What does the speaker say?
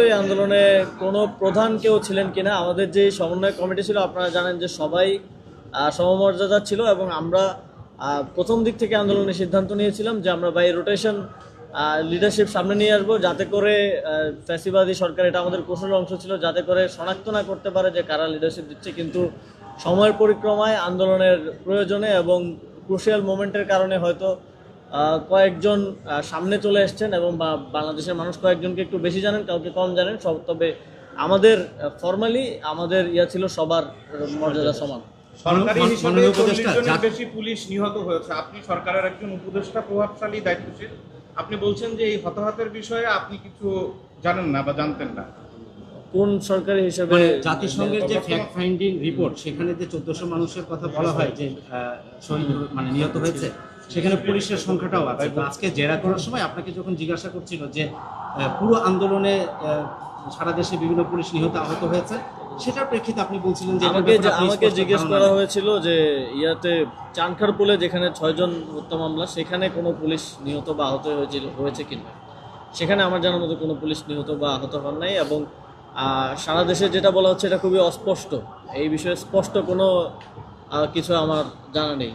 এই আন্দোলনে কোনো প্রধান কেউ ছিলেন কিনা, আমাদের যে সমন্বয় কমিটি ছিল, আপনারা জানেন যে সবাই সমমর্যাদা ছিল এবং আমরা প্রথম দিক থেকে আন্দোলনের সিদ্ধান্ত নিয়েছিলাম যে আমরা বাই রোটেশন লিডারশিপ সামনে নিয়ে আসব যাতে করে ফ্যাসিবাদী সরকার এটা আমাদের কৌশল অংশ ছিল, যাতে করে শনাক্ত না করতে পারে যে কারা লিডারশিপ দিচ্ছে। কিন্তু সময়ের পরিক্রমায় আন্দোলনের প্রয়োজনে এবং ক্রুশিয়াল মোমেন্টের কারণে হয়তো কয়েকজন আহ, সামনে চলে এসছেন এবং বা- বাংলাদেশের মানুষ কয়েকজনকে একটু বেশি জানেন কাউকে কম জানেন সব তবে আমাদের ফর্মালি আমাদের ইয়া ছিল সবার মর্যাদা সমান। সরকারি হিসেবে বেশি পুলিশ নিহত হয়েছে। আপনি সরকারের একজন উপদেষ্টা প্রভাবশালী দায়িত্বশীল। আপনি বলছেন যে এই হতাহতের বিষয়ে আপনি কিছু জানেন না বা জানতেন না। কোন সরকারি হিসেবে মানে জাতিসংঘের যে ফ্যাক্ট ফাইন্ডিং রিপোর্ট সেখানে যে চোদ্দশো মানুষের কথা বলা হয় যে আহ, শহীদ মানে নিহত হয়েছে সেখানে পুলিশের সংখ্যাটাও আছে। আজকে জেরা করার সময় আপনাকে যখন জিজ্ঞাসা করছিল যে পুরো আন্দোলনে সারা দেশে বিভিন্ন পুলিশ নিহত আহত হয়েছে সেটার প্রেক্ষিতে আপনি বলছিলেন যে আমাকে আমাকে জিজ্ঞেস করা। হয়েছিল যে ইয়াতে চানখার পুলে যেখানে ছয়জন হত্যা মামলা সেখানে কোনো পুলিশ নিহত বা আহত হয়েছিল হয়েছে কিনা? সেখানে আমার জানার মতো কোনো পুলিশ নিহত বা আহত হন নাই এবং সারা দেশে যেটা বলা হচ্ছে এটা খুবই অস্পষ্ট। এই বিষয়ে স্পষ্ট কোনো কিছু আমার জানা নেই।